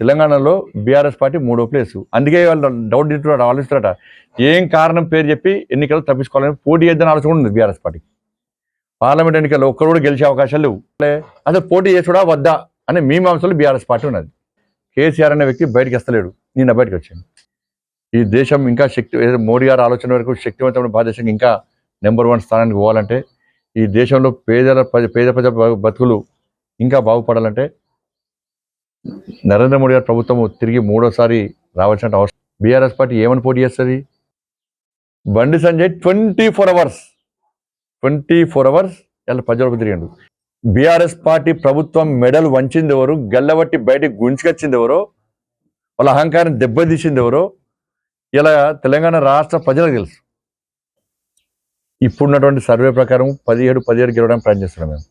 తెలంగాణలో BRS party మూడో place. అందుకే వాళ్ళు డౌట్ తింటున్నారు ఆలోచిస్తారట ఏం కారణం పేరు చెప్పి ఎన్నికలు తప్పించుకోవాలని పోటీ చేద్దని ఆలోచన ఉంది బీఆర్ఎస్ పార్టీ. పార్లమెంట్ ఎన్నికల్లో ఒక్కరు కూడా గెలిచే అవకాశాలు లేవు. లే, అసలు పోటీ చేసుడా వద్దా అనే మీమాంసలు బీఆర్ఎస్ పార్టీ ఉన్నది. కేసీఆర్ అనే వ్యక్తి బయటకు వస్తలేడు. నిన్న బయటకు వచ్చాను ఈ దేశం ఇంకా శక్తి ఏదో మోడీ గారి ఆలోచన వరకు శక్తివంతమైన భారతదేశం ఇంకా నెంబర్ వన్ స్థానానికి పోవాలంటే ఈ దేశంలో పేదల పేద ప్రజల బతుకులు ఇంకా బాగుపడాలంటే నరేంద్ర మోడీ గారి ప్రభుత్వం తిరిగి మూడోసారి రావాల్సిన అవసరం. బీఆర్ఎస్ పార్టీ ఏమని పోటీ చేస్తుంది? Bandi Sanjay twenty four hours. Twenty four hours ఇలా ప్రజలకు తిరిగిండు. బీఆర్ఎస్ పార్టీ ప్రభుత్వం మెడల్ వంచింది ఎవరు? గల్లబట్టి బయటికి గుంజుకొచ్చింది ఎవరో? వాళ్ళ అహంకారం దెబ్బతీసింది ఎవరో? ఇలా తెలంగాణ రాష్ట్ర ప్రజలకు తెలుసు. ఇప్పుడున్నటువంటి సర్వే ప్రకారం పదిహేడు పదిహేడు గెలవడానికి ప్రయత్నిస్తున్నాం మేము.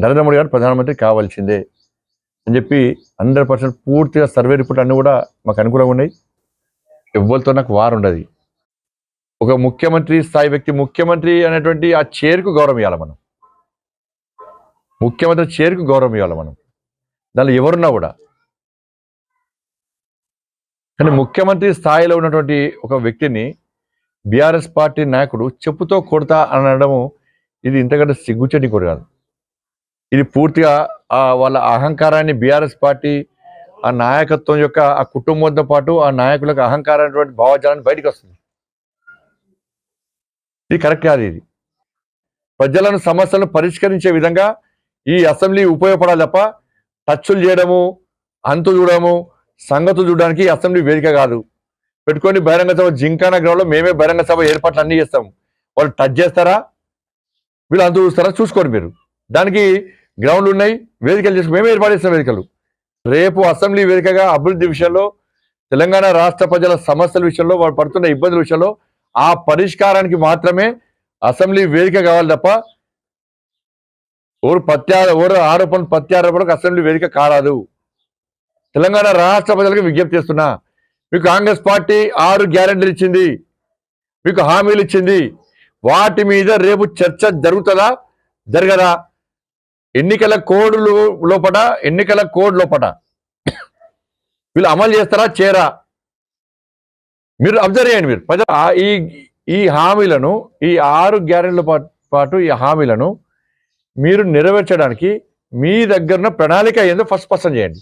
నరేంద్ర మోడీ గారు ప్రధానమంత్రి కావాల్సిందే. అని చెప్పి హండ్రెడ్ పర్సెంట్ పూర్తిగా సర్వే రిపోర్ట్ అన్నీ కూడా మాకు అనుకూలంగా ఉన్నాయి. ఎవరితో నాకు వారు ఉండదు. ఒక ముఖ్యమంత్రి స్థాయి వ్యక్తి ముఖ్యమంత్రి అనేటువంటి ఆ చైర్కు గౌరవం ఇవ్వాలి మనం. ముఖ్యమంత్రి చైర్కు గౌరవం ఇవ్వాలి మనం. దానిలో ఎవరున్నా కూడా. కానీ ముఖ్యమంత్రి స్థాయిలో ఉన్నటువంటి ఒక వ్యక్తిని బీఆర్ఎస్ పార్టీ నాయకుడు చెప్పుతో కొడతా అనడము ఇది ఇంతకంటే సిగ్గుచని కూడా కాదు. ఇది పూర్తిగా వాళ్ళ అహంకారాన్ని బీఆర్ఎస్ పార్టీ ఆ నాయకత్వం యొక్క ఆ కుటుంబంతో పాటు ఆ నాయకులకు అహంకారమైనటువంటి భావజాలాన్ని బయటకు వస్తుంది. ఇది కరెక్ట్ కాదు ఇది. ప్రజలను సమస్యలను పరిష్కరించే విధంగా ఈ అసెంబ్లీ ఉపయోగపడాలి తప్ప టచ్లు చేయడము అంతు చూడడము సంగతు చూడడానికి ఈ అసెంబ్లీ వేదిక కాదు. పెట్టుకొని బహిరంగ సభ జింకానా గ్రౌండ్లో మేమే బహిరంగ సభ ఏర్పాట్లు అన్నీ చేస్తాం వాళ్ళు టచ్ చేస్తారా? వీళ్ళు అంతు చూస్తారా? చూసుకోండి మీరు. దానికి గ్రౌండ్లు ఉన్నాయి వేదికలు చేసుకు మేమే ఏర్పాటు చేస్తాం వేదికలు. రేపు అసెంబ్లీ వేదికగా అభివృద్ధి విషయంలో తెలంగాణ రాష్ట్ర ప్రజల సమస్యల విషయంలో వాళ్ళు పడుతున్న ఇబ్బందుల విషయంలో ఆ పరిష్కారానికి మాత్రమే అసెంబ్లీ వేదిక కావాలి తప్ప ఓరు ప్రత్యార ఓరు ఆరోపణ ప్రత్యారోపణకు అసెంబ్లీ వేదిక కారాదు. తెలంగాణ రాష్ట్ర ప్రజలకు విజ్ఞప్తి చేస్తున్నా. మీకు కాంగ్రెస్ పార్టీ ఆరు గ్యారెంటీలు ఇచ్చింది. మీకు హామీలు ఇచ్చింది. వాటి మీద రేపు చర్చ జరుగుతుందా? జరగదా? ఎన్నికల కోడ్ లోపట ఎన్నికల కోడ్ లోపట. వీళ్ళు అమలు చేస్తారా చేరా మీరు అబ్జర్వ్ చేయండి మీరు. ప్రజలు ఈ ఈ హామీలను ఈ ఆరు గ్యారెంటీల పాటు ఈ హామీలను మీరు నెరవేర్చడానికి మీ దగ్గర ప్రణాళిక ఏందో ఫస్ట్ స్పష్టం చేయండి.